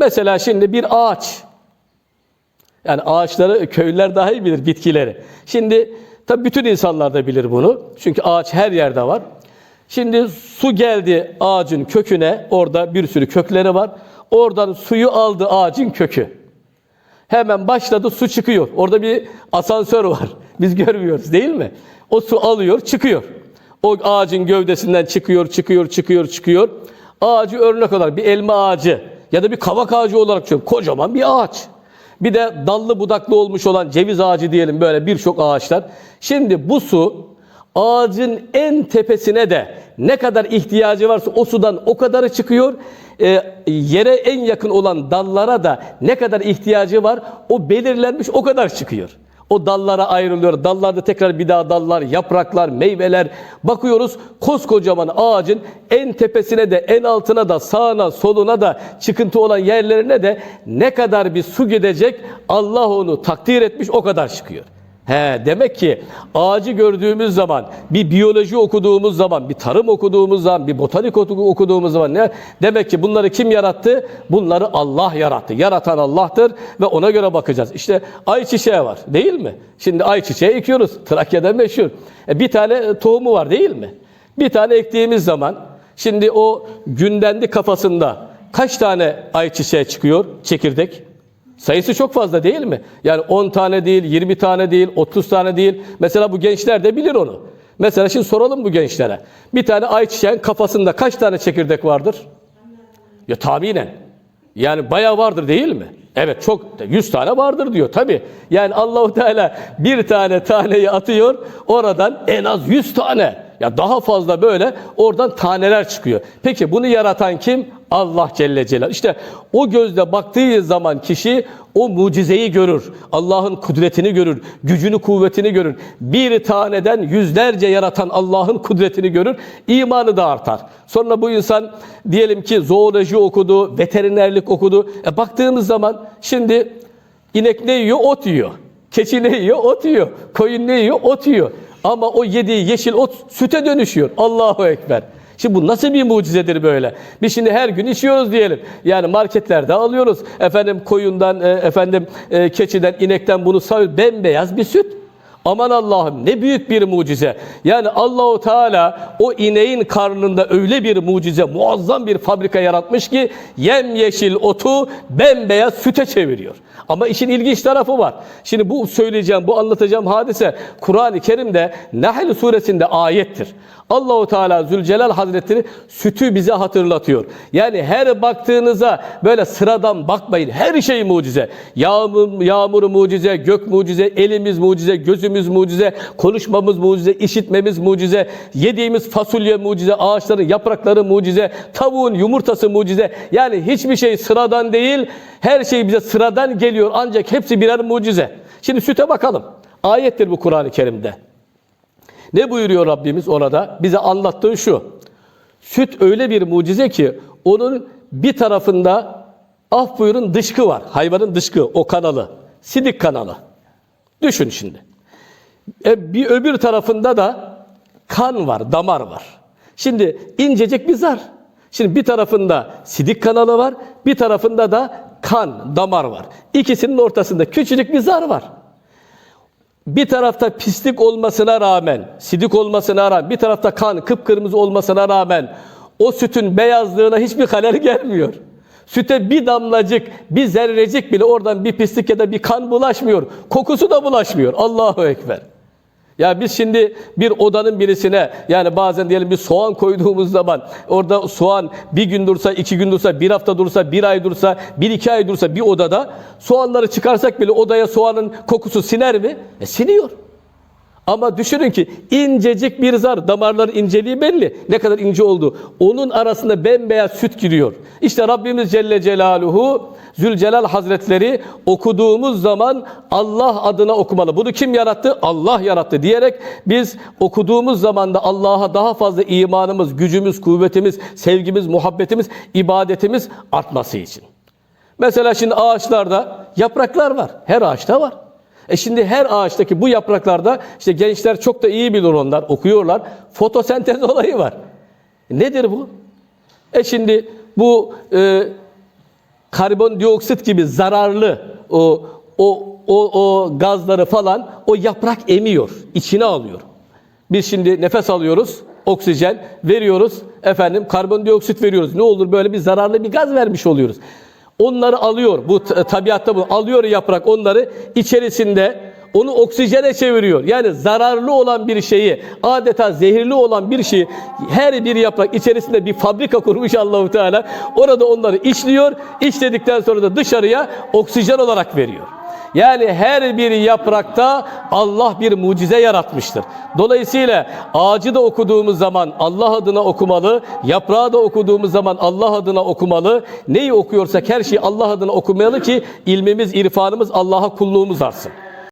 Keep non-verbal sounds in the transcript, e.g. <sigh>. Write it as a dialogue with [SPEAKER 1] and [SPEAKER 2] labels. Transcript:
[SPEAKER 1] Mesela şimdi bir ağaç. Yani ağaçları köylüler daha iyi bilir bitkileri. Şimdi tabii bütün insanlar da bilir bunu. Çünkü ağaç her yerde var. Şimdi su geldi ağacın köküne. Orada bir sürü kökleri var. Oradan suyu aldı ağacın kökü. Hemen başladı su çıkıyor. Orada bir asansör var. <laughs> Biz görmüyoruz değil mi? O su alıyor, çıkıyor. O ağacın gövdesinden çıkıyor, çıkıyor, çıkıyor, çıkıyor. Ağacı örnek olarak bir elma ağacı ya da bir kavak ağacı olarak çıkıyor. Kocaman bir ağaç. Bir de dallı budaklı olmuş olan ceviz ağacı diyelim böyle birçok ağaçlar. Şimdi bu su ağacın en tepesine de ne kadar ihtiyacı varsa o sudan o kadarı çıkıyor. Ee, yere en yakın olan dallara da ne kadar ihtiyacı var o belirlenmiş o kadar çıkıyor. O dallara ayrılıyor. Dallarda tekrar bir daha dallar, yapraklar, meyveler. Bakıyoruz koskocaman ağacın en tepesine de en altına da sağına soluna da çıkıntı olan yerlerine de ne kadar bir su gidecek Allah onu takdir etmiş o kadar çıkıyor. He, demek ki ağacı gördüğümüz zaman, bir biyoloji okuduğumuz zaman, bir tarım okuduğumuz zaman, bir botanik oku- okuduğumuz zaman ne? Demek ki bunları kim yarattı? Bunları Allah yarattı. Yaratan Allah'tır ve ona göre bakacağız. İşte ayçiçeği var değil mi? Şimdi ayçiçeği ekiyoruz. Trakya'da meşhur. E, bir tane tohumu var değil mi? Bir tane ektiğimiz zaman şimdi o gündendi kafasında kaç tane ayçiçeği çıkıyor çekirdek? Sayısı çok fazla değil mi? Yani 10 tane değil, 20 tane değil, 30 tane değil. Mesela bu gençler de bilir onu. Mesela şimdi soralım bu gençlere. Bir tane ayçiçeğin kafasında kaç tane çekirdek vardır? Ya tahminen. Yani bayağı vardır değil mi? Evet çok 100 tane vardır diyor tabi. Yani Allahu Teala bir tane taneyi atıyor oradan en az 100 tane ya daha fazla böyle oradan taneler çıkıyor. Peki bunu yaratan kim? Allah Celle Celal. İşte o gözle baktığı zaman kişi o mucizeyi görür. Allah'ın kudretini görür. Gücünü, kuvvetini görür. Bir taneden yüzlerce yaratan Allah'ın kudretini görür. İmanı da artar. Sonra bu insan diyelim ki zooloji okudu, veterinerlik okudu. E baktığımız zaman şimdi inek ne yiyor? Ot yiyor. Keçi ne yiyor? Ot yiyor. Koyun ne yiyor? Ot yiyor. Ama o yediği yeşil ot süte dönüşüyor. Allahu Ekber. Şimdi bu nasıl bir mucizedir böyle? Biz şimdi her gün içiyoruz diyelim. Yani marketlerde alıyoruz. Efendim koyundan, e, efendim e, keçiden, inekten bunu sağ bembeyaz bir süt. Aman Allah'ım ne büyük bir mucize. Yani Allahu Teala o ineğin karnında öyle bir mucize, muazzam bir fabrika yaratmış ki yemyeşil otu bembeyaz süte çeviriyor. Ama işin ilginç tarafı var. Şimdi bu söyleyeceğim, bu anlatacağım hadise Kur'an-ı Kerim'de Nahl suresinde ayettir. Allahu Teala Zülcelal Hazretleri sütü bize hatırlatıyor. Yani her baktığınıza böyle sıradan bakmayın. Her şey mucize. Yağmur, yağmur mucize, gök mucize, elimiz mucize, gözümüz mucize, konuşmamız mucize, işitmemiz mucize, yediğimiz fasulye mucize, ağaçların yaprakları mucize, tavuğun yumurtası mucize. Yani hiçbir şey sıradan değil. Her şey bize sıradan geliyor ancak hepsi birer mucize. Şimdi süte bakalım. Ayettir bu Kur'an-ı Kerim'de. Ne buyuruyor Rabbimiz orada? Bize anlattığı şu. Süt öyle bir mucize ki onun bir tarafında af buyurun dışkı var. Hayvanın dışkı, o kanalı. Sidik kanalı. Düşün şimdi. E, bir öbür tarafında da kan var, damar var. Şimdi incecik bir zar. Şimdi bir tarafında sidik kanalı var, bir tarafında da kan, damar var. İkisinin ortasında küçücük bir zar var. Bir tarafta pislik olmasına rağmen, sidik olmasına rağmen, bir tarafta kan kıpkırmızı olmasına rağmen o sütün beyazlığına hiçbir halel gelmiyor. Süte bir damlacık, bir zerrecik bile oradan bir pislik ya da bir kan bulaşmıyor. Kokusu da bulaşmıyor. Allahu Ekber. Ya biz şimdi bir odanın birisine yani bazen diyelim bir soğan koyduğumuz zaman orada soğan bir gün dursa, iki gün dursa, bir hafta dursa, bir ay dursa, bir iki ay dursa bir odada soğanları çıkarsak bile odaya soğanın kokusu siner mi? E siniyor. Ama düşünün ki incecik bir zar, damarların inceliği belli. Ne kadar ince oldu. Onun arasında bembeyaz süt giriyor. İşte Rabbimiz Celle Celaluhu, Zülcelal Hazretleri okuduğumuz zaman Allah adına okumalı. Bunu kim yarattı? Allah yarattı diyerek biz okuduğumuz zaman da Allah'a daha fazla imanımız, gücümüz, kuvvetimiz, sevgimiz, muhabbetimiz, ibadetimiz artması için. Mesela şimdi ağaçlarda yapraklar var. Her ağaçta var. E şimdi her ağaçtaki bu yapraklarda işte gençler çok da iyi bilir onlar, okuyorlar. Fotosentez <laughs> olayı var. Nedir bu? E şimdi bu e, karbondioksit gibi zararlı o o o, o gazları falan o yaprak emiyor, içine alıyor. Biz şimdi nefes alıyoruz, oksijen veriyoruz, efendim karbondioksit veriyoruz. Ne olur böyle bir zararlı bir gaz vermiş oluyoruz. Onları alıyor, bu tabiatta bu alıyor yaprak onları içerisinde onu oksijene çeviriyor. Yani zararlı olan bir şeyi, adeta zehirli olan bir şeyi her bir yaprak içerisinde bir fabrika kurmuş Allahu Teala. Orada onları işliyor. İşledikten sonra da dışarıya oksijen olarak veriyor. Yani her bir yaprakta Allah bir mucize yaratmıştır. Dolayısıyla ağacı da okuduğumuz zaman Allah adına okumalı, yaprağı da okuduğumuz zaman Allah adına okumalı. Neyi okuyorsak her şeyi Allah adına okumalı ki ilmimiz, irfanımız, Allah'a kulluğumuz artsın.